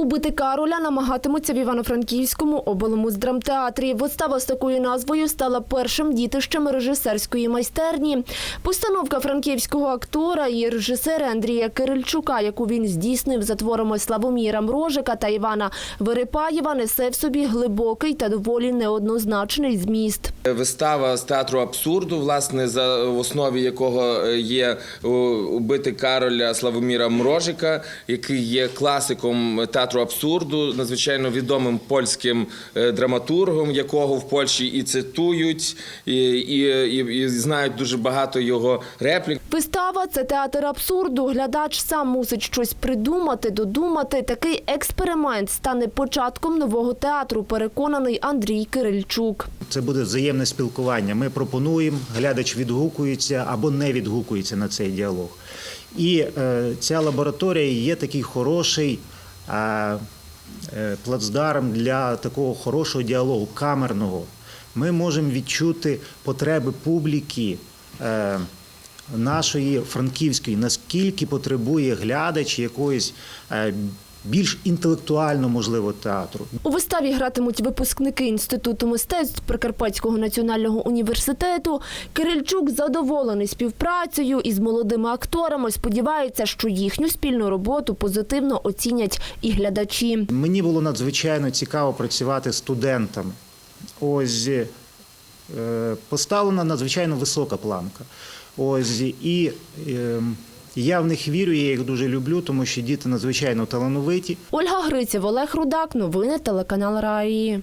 Убити Кароля намагатимуться в Івано-Франківському облому драмтеатрі. Вистава з такою назвою стала першим дітищем режисерської майстерні. Постановка франківського актора і режисера Андрія Кирильчука, яку він здійснив за творами Славоміра Мрожика та Івана Верепаєва, несе в собі глибокий та доволі неоднозначний зміст. Вистава з театру абсурду, власне, за в основі якого е, є убити Кароля Славоміра Мрожика, який є класиком театру абсурду, надзвичайно відомим польським е, драматургом, якого в Польщі і цитують, і, і, і, і знають дуже багато його реплік. Вистава це театр абсурду. Глядач сам мусить щось придумати, додумати. Такий експеримент стане початком нового театру. Переконаний Андрій Кирильчук. Це буде взаємне спілкування. Ми пропонуємо, глядач відгукується або не відгукується на цей діалог. І е, ця лабораторія є такий хороший е, е, плацдарм для такого хорошого діалогу, камерного. Ми можемо відчути потреби публіки. Нашої франківської, наскільки потребує глядач якоїсь е, більш інтелектуально можливо театру. У виставі гратимуть випускники Інституту мистецтв Прикарпатського національного університету. Кирильчук задоволений співпрацею із молодими акторами. Сподівається, що їхню спільну роботу позитивно оцінять і глядачі. Мені було надзвичайно цікаво працювати з студентами. Ось поставлена надзвичайно висока планка. Ось і е, я в них вірю, я їх дуже люблю, тому що діти надзвичайно талановиті. Ольга Гриців, Олег Рудак. Новини телеканал Раї.